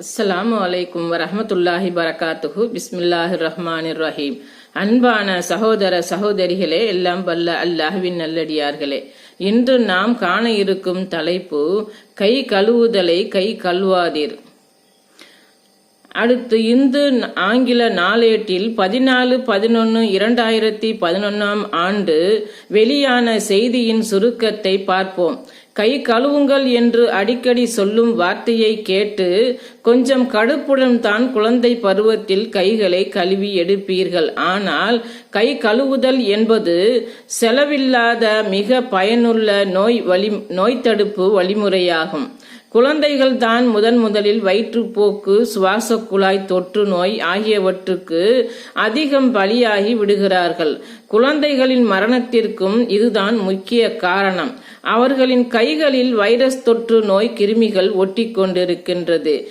அஸ்ஸலாமு அலைக்கும் வரமத்துல்லாஹி பரகாத்துஹு பிஸ்மில்லாஹிர் ரஹ்மானிர் ரஹீம் அன்பான சகோதர சகோதரிகளே எல்லாம் வல்ல அல்லாஹுவின் நல்லடியார்களே. இன்று நாம் காண இருக்கும் தலைப்பு கை கழுவுதலை கை கழுவாதீர். அடுத்து இந்து ஆங்கில நாளேட்டில் பதினாலு பதினொன்று இரண்டாயிரத்தி பதினொன்றாம் ஆண்டு வெளியான செய்தியின் சுருக்கத்தை பார்ப்போம். கை கழுவுங்கள் என்று அடிக்கடி சொல்லும் வார்த்தையை கேட்டு கொஞ்சம் கடுப்புடன் தான் குழந்தை பருவத்தில் கைகளை கழுவி எடுப்பீர்கள். ஆனால் கை கழுவுதல் என்பது செலவில்லாத மிக பயனுள்ள நோய் வழி நோய் தடுப்பு வழிமுறையாகும். குழந்தைகள் தான் முதன் முதலில் வயிற்றுப்போக்கு சுவாச குழாய் தொற்று நோய் ஆகியவற்றுக்கு அதிகம் பலியாகி விடுகிறார்கள். குழந்தைகளின் மரணத்திற்கும் இதுதான் முக்கிய காரணம். அவர்களின் கைகளில் வைரஸ் தொற்று நோய் கிருமிகள் ஒட்டி கொண்டிருக்கின்றது